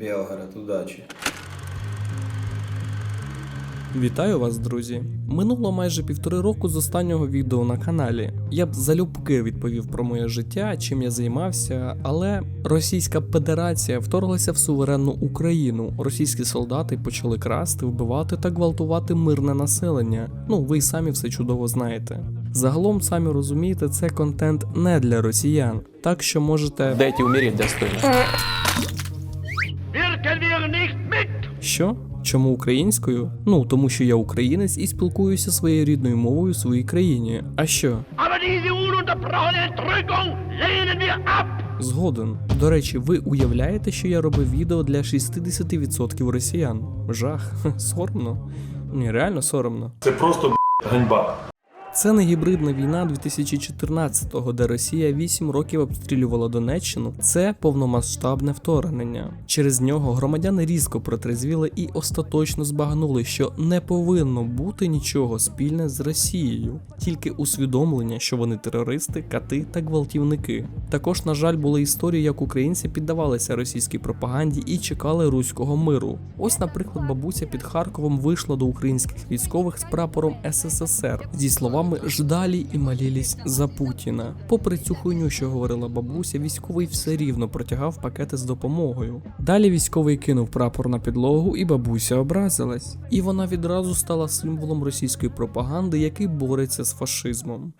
Белгород, удачи. Вітаю вас, друзі! Минуло майже півтори року з останнього відео на каналі. Я б залюбки відповів про моє життя, чим я займався, але Російська Федерація вторглася в суверенну Україну. Російські солдати почали красти, вбивати та гвалтувати мирне населення. Ну, ви й самі все чудово знаєте. Загалом, самі розумієте, це контент не для росіян, так що можете Дайте умереть достойно. Що? Чому українською? Ну тому що я українець і спілкуюся своєю рідною мовою в своїй країні. А що? Згоден. До речі, ви уявляєте, що я робив відео для 60% росіян? Жах, соромно. Ні, реально соромно. Це просто ганьба. Це не гібридна війна 2014-го, де Росія 8 років обстрілювала Донеччину. Це повномасштабне вторгнення. Через нього громадяни різко протрезвіли і остаточно збагнули, що не повинно бути нічого спільне з Росією, тільки усвідомлення, що вони терористи, кати та гвалтівники. Також, на жаль, були історії, як українці піддавалися російській пропаганді і чекали руського миру. Ось, наприклад, бабуся під Харковом вийшла до українських військових з прапором СССР зі словами ждалі і молілись за Путіна. Попри цю хуйню, що говорила бабуся, військовий все рівно протягав пакети з допомогою. Далі військовий кинув прапор на підлогу, і бабуся образилась. І вона відразу стала символом російської пропаганди, який бореться з фашизмом.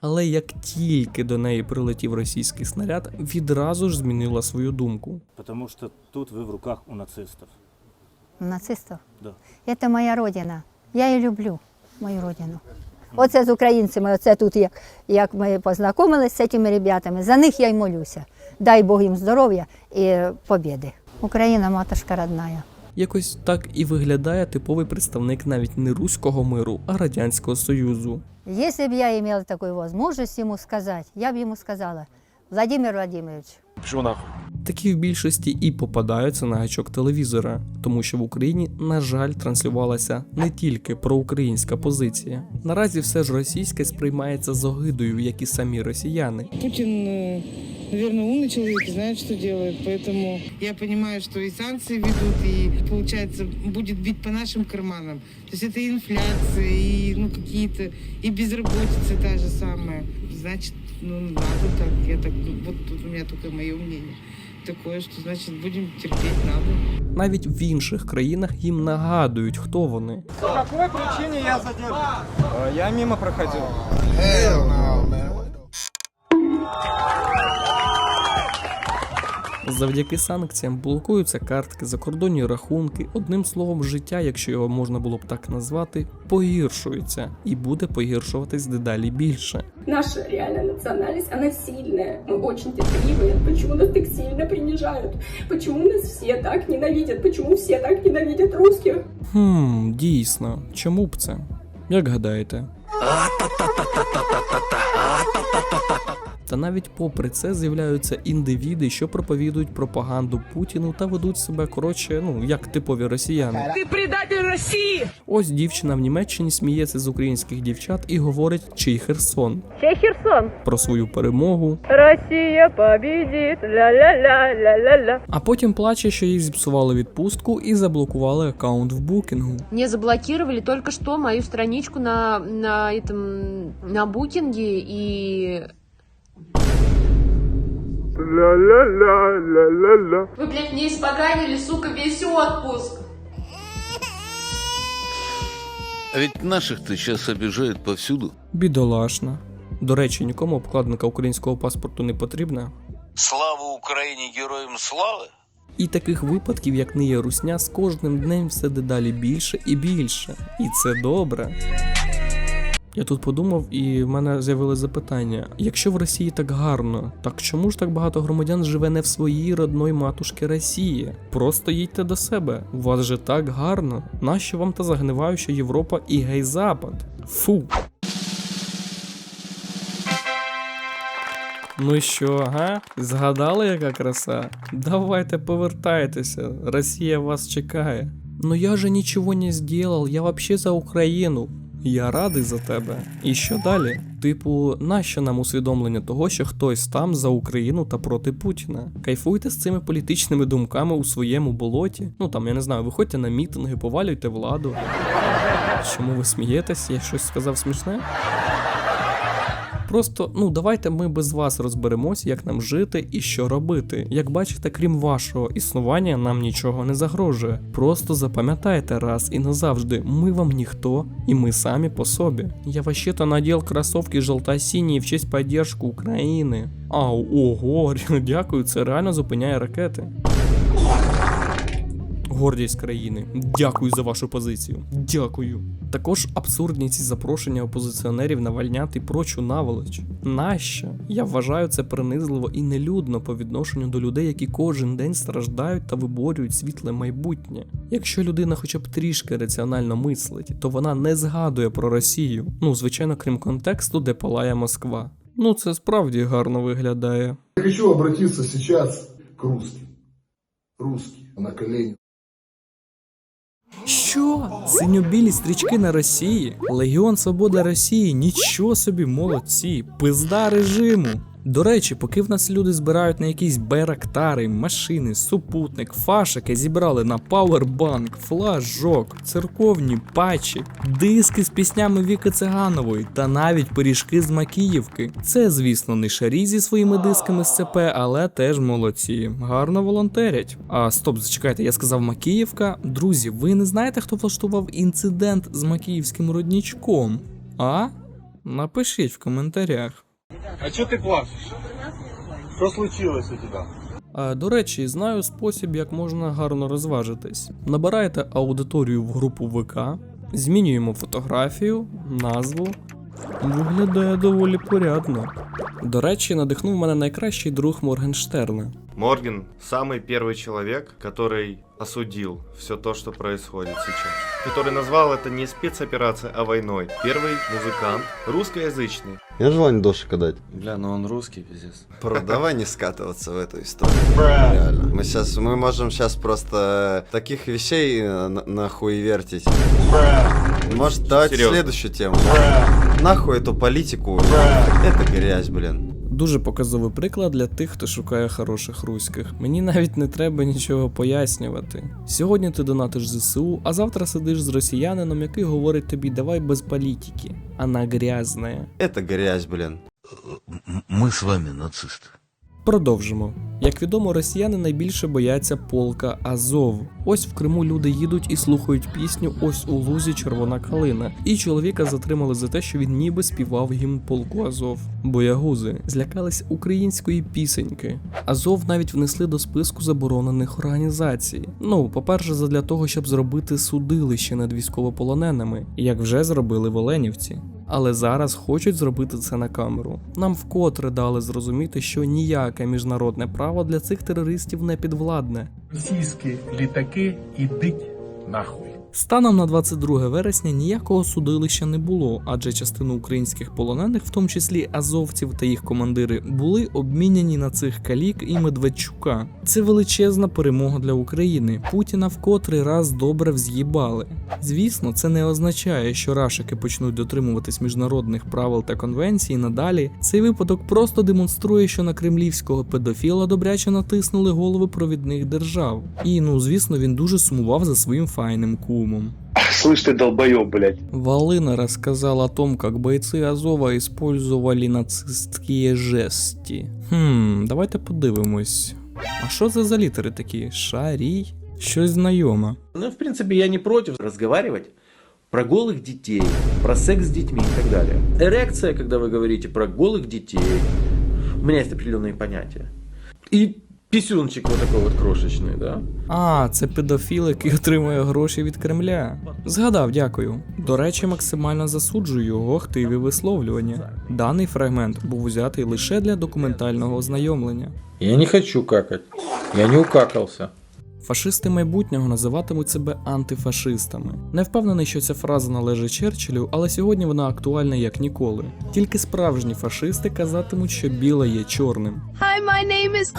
Але як тільки до неї прилетів російський снаряд, відразу ж змінила свою думку. Потому что тут вы в руках у нацистов. Нацистів? Да. Це моя родина. Я її люблю, мою родину. Оце з українцями, оце тут, як, як ми познайомилися з цими ребятами, за них я й молюся. Дай Бог їм здоров'я і побіди. Україна матушка родная. Якось так і виглядає типовий представник навіть не руського миру, а радянського союзу. Если бы я имела такую возможность ему сказать, я бы ему сказала, Владимир Владимирович, Такі в більшості і попадаються на гачок телевізора, тому що в Україні, на жаль, транслювалася не тільки проукраїнська позиція. Наразі все ж російське сприймається з огидою, як і самі росіяни. Путин, э, наверное, умный человек и знает, что делает. Поэтому я понимаю, что и санкции ведут, и, получается, будет бить по нашим карманам. То есть это и инфляция, и ну, какие-то, и безработица та же самая. Значит, ну, надо так. Я так, вот тут у меня только мое мнение. Такое, что, значит, будем терпеть, надо. Навіть в інших країнах їм нагадують, хто вони. По какой причине я задержан? Я мимо проходил. Завдяки санкціям блокуються картки, закордонні рахунки. Одним словом, життя, якщо його можна було б так назвати, погіршується і буде погіршуватись дедалі більше. Наша реальная национальность, она сильная. Мы очень терпеливые. Почему нас так сильно принижают? Почему нас все так ненавидят? Почему все так ненавидят русских? Хм, дійсно, чому б це? Як гадаєте? Та навіть попри це з'являються індивіди, що проповідують пропаганду Путіну та ведуть себе коротше, ну як типові росіяни. Ты предатель России! Ось дівчина в Німеччині сміється з українських дівчат і говорить, чий Херсон Чей Херсон? про свою перемогу, Россия победит, ля-ля-ля-ля-ля-ля. а потім плаче, що їй зіпсували відпустку і заблокували аккаунт в букінгу. Мне заблокировали только что мою страничку на, на этом на букинге и. Вы, блядь, мне испоганили, сука, весь отпуск. А ведь наших-то сейчас обижают повсюду. Бідолашна. До речі, нікому обкладинка українського паспорту не потрібна. Слава Україні, героям слави! І таких випадків, як не є русня, з кожним днем все дедалі більше і більше. І це добре. Я тут подумав, і в мене з'явилось запитання: якщо в Росії так гарно, так чому ж так багато громадян живе не в своїй родної матушки Росії? Просто їдьте до себе. У вас же так гарно. Нащо вам та загниваюча Європа і гей-запад? Фу. Ну що, га? Згадали, яка краса? Давайте повертайтеся, Росія вас чекає. Но я же ничего не сделал, я вообще за Украину. Я радий за тебе. І що далі? Типу, нащо нам усвідомлення того, що хтось там за Україну та проти Путіна? Кайфуйте з цими політичними думками у своєму болоті. Ну там я не знаю, виходьте на мітинги, повалюйте владу. Чому ви смієтесь? Я щось сказав смішне? Просто ну давайте ми без вас розберемось, як нам жити і що робити. Як бачите, крім вашого існування, нам нічого не загрожує. Просто запам'ятайте раз і назавжди, ми вам ніхто, і ми самі по собі. Я вообще-то надел кроссовки желто-сині в честь поддержку України. Ау, ого, дякую, це реально зупиняє ракети. Гордість країни. Дякую за вашу позицію. Дякую. Також абсурдні ці запрошення опозиціонерів навальняти прочу наволоч. Нащо? Я вважаю це принизливо і нелюдно по відношенню до людей, які кожен день страждають та виборюють світле майбутнє. Якщо людина хоча б трішки раціонально мислить, то вона не згадує про Росію. Ну, звичайно, крім контексту, де палає Москва. Ну, це справді гарно виглядає. Я хочу обратиться сейчас к русским. Русские на колени. Що? Синьо-білі стрічки на Росії? Легіон Свобода Росії? Нічого собі, молодці, пизда режиму. До речі, поки в нас люди збирають на якісь байрактари, машини, супутник, фашики зібрали на пауербанк, флажок, церковні патчі, диски з піснями Віки Циганової та навіть пиріжки з Макіївки. Це, звісно, не шарі зі своїми дисками з ЦП, але теж молодці. Гарно волонтерять. А стоп, зачекайте, я сказав Макіївка. Друзі, ви не знаєте, хто влаштував інцидент з Макіївським роднічком? А? Напишіть в коментарях. А что ты плачешь? Что случилось у тебя? А, до речі, знаю спосіб, як можна гарно розважитись. Набираєте аудиторію в групу ВК, змінюємо фотографію, назву. Виглядає доволі порядно. До речі, надихнув мене найкращий друг Моргенштерна. Морген самый первый человек, который осудил все то, что происходит сейчас. Который назвал это не спецоперацией, а войной. Первый музыкант, русскоязычный. Я желание дошика дать. Бля, ну он русский, пиздец. Про, давай не скатываться в эту историю. Реально. Мы сейчас, мы можем сейчас просто таких вещей э, на- нахуй вертить. Может, давайте Серьезно. следующую тему. Нахуй эту политику. Это грязь, блин. Дуже показовий приклад для тих, хто шукає хороших руських. Мені навіть не треба нічого пояснювати. Сьогодні ти донатиш ЗСУ, а завтра сидиш з росіянином, який говорить тобі давай без політики. Она грязная. Это грязь, блин. Мы с вами нацисты. Продовжимо. Як відомо, росіяни найбільше бояться полка Азов. Ось в Криму люди їдуть і слухають пісню Ось у лузі червона калина. І чоловіка затримали за те, що він ніби співав гімн полку Азов. Боягузи злякались української пісеньки. Азов навіть внесли до списку заборонених організацій. Ну, по-перше, задля того, щоб зробити судилище над військовополоненими, як вже зробили в Оленівці. Але зараз хочуть зробити це на камеру. Нам вкотре дали зрозуміти, що ніяке міжнародне право для цих терористів не підвладне. Російські літаки ідуть нахуй. Станом на 22 вересня ніякого судилища не було, адже частину українських полонених, в тому числі азовців та їх командири, були обміняні на цих калік і Медведчука. Це величезна перемога для України. Путіна в котрий раз добре вз'їбали. Звісно, це не означає, що рашики почнуть дотримуватись міжнародних правил та конвенцій надалі. Цей випадок просто демонструє, що на кремлівського педофіла добряче натиснули голови провідних держав. І ну звісно, він дуже сумував за своїм файним кумом. Слышь ты, долбоёб, блядь. Валына рассказал о том, как бойцы Азова использовали нацистські жесті. Хм, давайте подивимось. А що це за літери такі? Шарій? Щось знайоме. Ну, в принципе, я не против разговаривать про голых детей, про секс с детьми и так далее. Эрекция, когда вы говорите про голых детей, у меня есть определенные понятия. И писюнчик вот такой вот крошечный, да? А, це педофіл, який отримує гроші від Кремля. Згадав, дякую. До речі, максимально засуджую його хтиві висловлювання. Даний фрагмент був взятий лише для документального ознайомлення. Я не хочу какать. Я не укакался. Фашисти майбутнього називатимуть себе антифашистами. Не впевнений, що ця фраза належить Черчиллю, але сьогодні вона актуальна як ніколи. Тільки справжні фашисти казатимуть, що біле є чорним. Hi, my name is...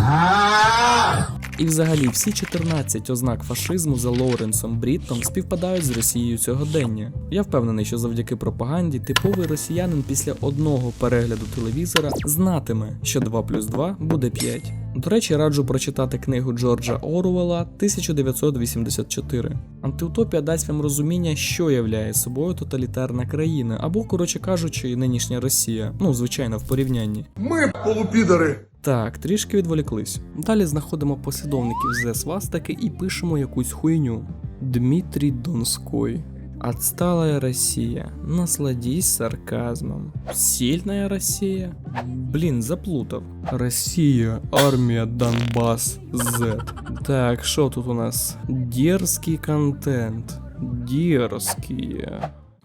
І взагалі всі 14 ознак фашизму за Лоуренсом Бріттом співпадають з Росією сьогодення. Я впевнений, що завдяки пропаганді типовий росіянин після одного перегляду телевізора знатиме, що 2 плюс 2 буде 5. До речі, раджу прочитати книгу Джорджа Оруелла 1984. Антиутопія дасть вам розуміння, що являє собою тоталітарна країна, або, коротше кажучи, нинішня Росія. Ну, звичайно, в порівнянні. Ми полупідори. Так, трішки відволіклись. Далі знаходимо послідовників зе свастики і пишемо якусь хуйню. Дмитрий Донской. Отсталая Россия. Насладись сарказмом. Сильная Россия. Блин, заплутав. Россия, армия, Донбасс, Z. Так, що тут у нас? Дерзкий контент. Дерзкий.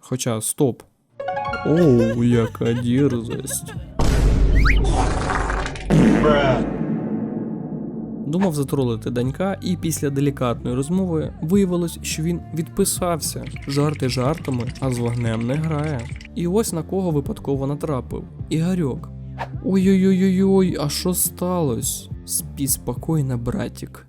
Хоча, стоп. Оу, яка дерзость. Думав затролити данька, і після делікатної розмови виявилось, що він відписався. Жарти жартами, а з вогнем не грає. І ось на кого випадково натрапив. Ігорьок. Ой-ой-ой-ой, а що сталося? Спі спокійно, братік.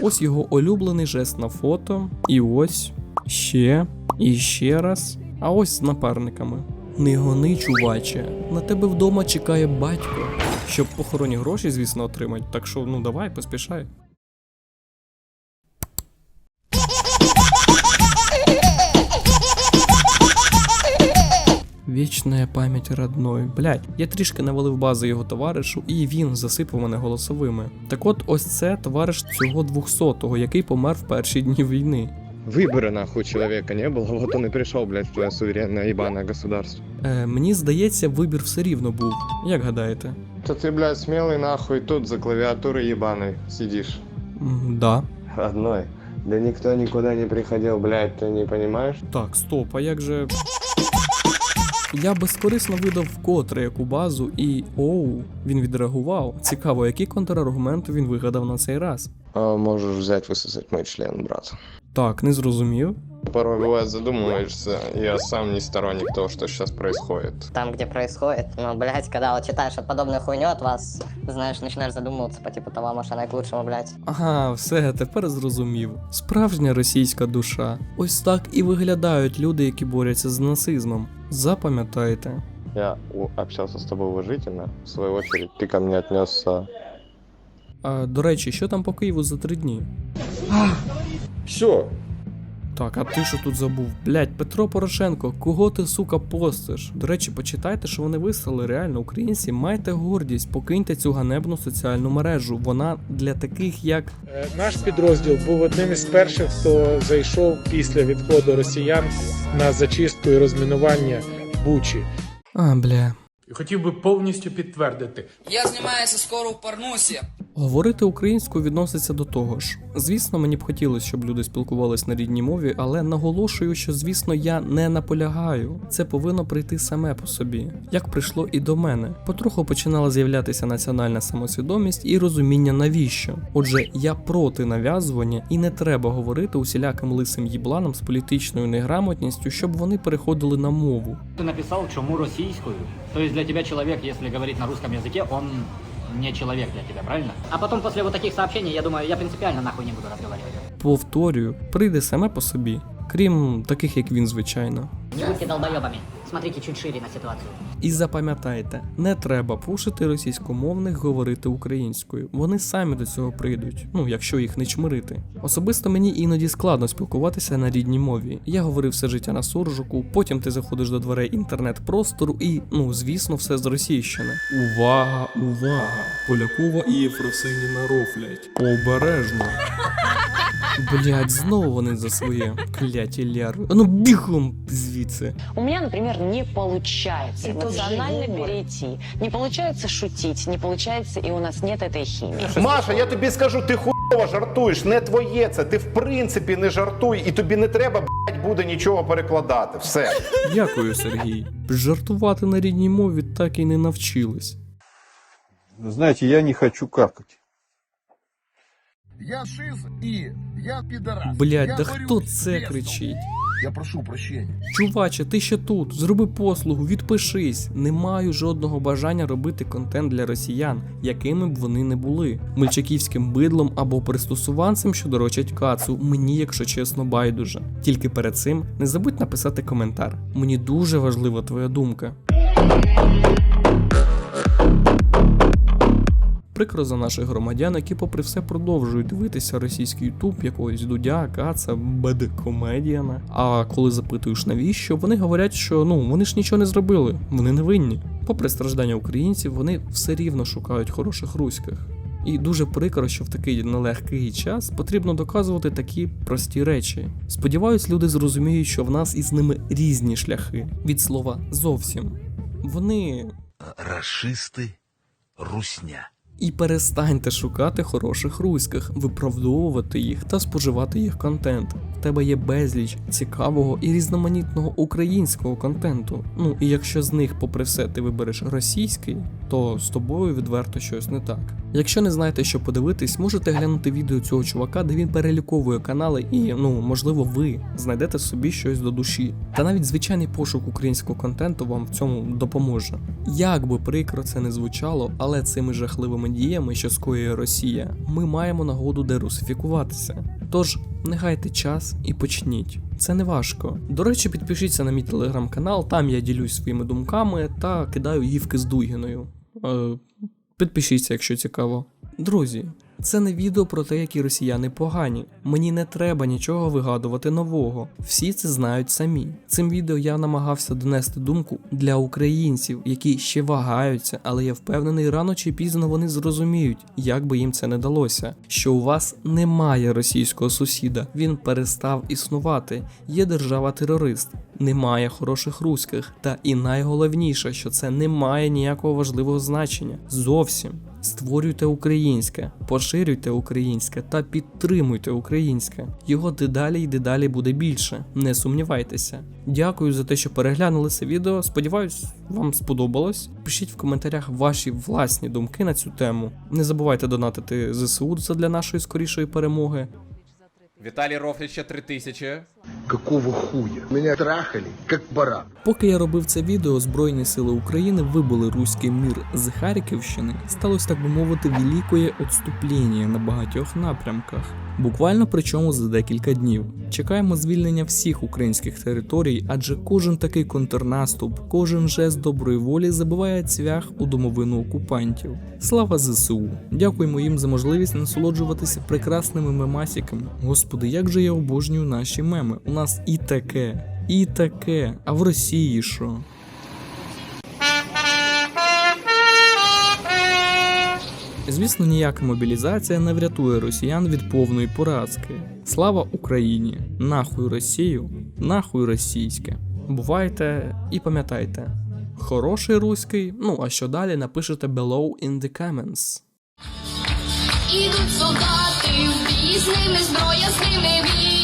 Ось його улюблений жест на фото. І ось ще, і ще раз. А ось з напарниками. Не гони, чуваче, на тебе вдома чекає батько. Щоб похоронні гроші, звісно, отримати. Так що, ну давай, поспішай. Вічна пам'ять родной. Блять, я трішки навалив бази його товаришу, і він засипав мене голосовими. Так от, ось це товариш цього 200-го, який помер в перші дні війни. Выбора нахуй человека не было, вот он и пришел, блядь, в твое суверенное ебаное государство. Е, мені здається, вибір все рівно був. Як гадаєте? То ты, блядь, смелый нахуй тут за клавиатурой ебаной сидишь. М, Да. Одной. Да никто никуда не приходил, блядь, ты не понимаешь? Так, стоп, а як же. Я безкорисно видав вкотре яку базу і. оу, він відреагував. Цікаво, які контраргументи він вигадав на цей раз. А, можешь взять высосать мой член, брат. Так, не зрозумів. Порой бывает задумываешься, я сам не сторонник того, что сейчас происходит. Там, где происходит. Но, блядь, когда вот читаешь вот подобную хуйню от вас, знаешь, начинаешь задумываться по типу того, может, она и к лучшему, блядь. Ага, все, тепер зрозумів. Справжня російська душа. Ось так і виглядають люди, які борються з нацизмом. Запам'ятайте. Я у- общался с тобой уважительно, в свою очередь, ты ко мне отнесся... А, до речі, що там по Києву за три дні? Все, Так, а ти що тут забув? Блять, Петро Порошенко, кого ти, сука, постиш? До речі, почитайте, що вони вислали. Реально, українці, майте гордість, покиньте цю ганебну соціальну мережу. Вона для таких, як. Е, Наш підрозділ був одним із перших, хто зайшов після відходу росіян на зачистку і розмінування Бучі. А, бля. І хотів би повністю підтвердити, Я знімаюся скоро в порнусі. Говорити українською відноситься до того ж. Звісно, мені б хотілося, щоб люди спілкувались на рідній мові, але наголошую, що звісно я не наполягаю. Це повинно прийти саме по собі, як прийшло і до мене. Потроху починала з'являтися національна самосвідомість і розуміння навіщо. Отже, я проти нав'язування і не треба говорити усіляким лисим їбланам з політичною неграмотністю, щоб вони переходили на мову. Ты написал, чему российскую. То есть для тебя человек, если говорить на русском языке, он не человек для тебя, правильно? А потом после вот таких сообщений, я думаю, я принципиально нахуй не буду разговаривать. Повторюю, прийде саме по собі, крім таких, як він, звичайно. Не будьте долбоебами. Смотрите чуть шире на ситуацию. І запам'ятайте, не треба пушити російськомовних говорити українською. Вони самі до цього прийдуть, ну якщо їх не чмирити. Особисто мені іноді складно спілкуватися на рідній мові. Я говорив все життя на суржику, потім ти заходиш до дверей інтернет-простору і, ну звісно, все з російщини. Увага, увага! Полякова і Єфросиніна рофлять. Обережно. Блять, знову вони за своє кляті лярви. А ну бігом звідси. У меня, например, не получается эмоционально перейти. Не получается шутить, не получается, и у нас нет этой химии. Маша, я тобі скажу, ти хуйово жартуєш, не твоє це. Ти в принципі не жартуй, і тобі не треба блядь, буде нічого перекладати. Все. Дякую, Сергій. Жартувати на рідній мові так і не навчились. Знаете, я не хочу какать. Я шиз і я підарас. Блять, Я да хто це кричить? Я прошу прощения. Чуваче, ти ще тут, зроби послугу, відпишись. Не маю жодного бажання робити контент для росіян, якими б вони не були. Мельчаківським бидлом або пристосуванцем, що дорочать кацу. Мені, якщо чесно, байдуже. Тільки перед цим не забудь написати коментар. Мені дуже важлива твоя думка. Прикро за наших громадян, які, попри все, продовжують дивитися російський ютуб якогось дудя, каца, бедкомедіана. А коли запитуєш навіщо, вони говорять, що ну вони ж нічого не зробили, вони не винні. Попри страждання українців, вони все рівно шукають хороших руських. І дуже прикро, що в такий нелегкий час потрібно доказувати такі прості речі. Сподіваюсь, люди зрозуміють, що в нас із ними різні шляхи від слова зовсім. Вони Расисты, русня. І перестаньте шукати хороших руських, виправдовувати їх та споживати їх контент. В тебе є безліч цікавого і різноманітного українського контенту. Ну і якщо з них, попри все, ти вибереш російський, то з тобою відверто щось не так. Якщо не знаєте, що подивитись, можете глянути відео цього чувака, де він переліковує канали, і ну можливо ви знайдете собі щось до душі. Та навіть звичайний пошук українського контенту вам в цьому допоможе. Як би прикро це не звучало, але цими жахливими діями, що скоює Росія, ми маємо нагоду дерусифікуватися. Тож не гайте час і почніть. Це не важко. До речі, підпишіться на мій телеграм-канал, там я ділюсь своїми думками та кидаю гівки з Дугіною. Е, підпишіться, якщо цікаво. Друзі, це не відео про те, які росіяни погані. Мені не треба нічого вигадувати нового. Всі це знають самі. Цим відео я намагався донести думку для українців, які ще вагаються, але я впевнений, рано чи пізно вони зрозуміють, як би їм це не далося. Що у вас немає російського сусіда, він перестав існувати. Є держава-терорист, немає хороших руських. Та і найголовніше, що це не має ніякого важливого значення. Зовсім. Створюйте українське, поширюйте українське та підтримуйте українське. Його дедалі й дедалі буде більше. Не сумнівайтеся. Дякую за те, що переглянули це відео. Сподіваюсь, вам сподобалось. Пишіть в коментарях ваші власні думки на цю тему. Не забувайте донатити ЗСУ для нашої скорішої перемоги. Віталій Рофліча 3000. Какого хуя? Мене трахали, як баран. Поки я робив це відео, Збройні сили України вибили руський мір з Харківщини. Сталося, так би мовити, великое відступлення на багатьох напрямках. Буквально причому за декілька днів. Чекаємо звільнення всіх українських територій, адже кожен такий контрнаступ, кожен жест доброї волі забиває цвях у домовину окупантів. Слава ЗСУ! Дякуємо їм за можливість насолоджуватися прекрасними мемасіками. Господи, як же я обожнюю наші меми. У нас і таке, і таке. А в Росії що? Звісно, ніяка мобілізація не врятує росіян від повної поразки. Слава Україні! Нахуй Росію, нахуй російське. Бувайте і пам'ятайте. Хороший руський, ну а що далі напишете below in the comments. Ідуть солдати бій, з ними зброя, з ними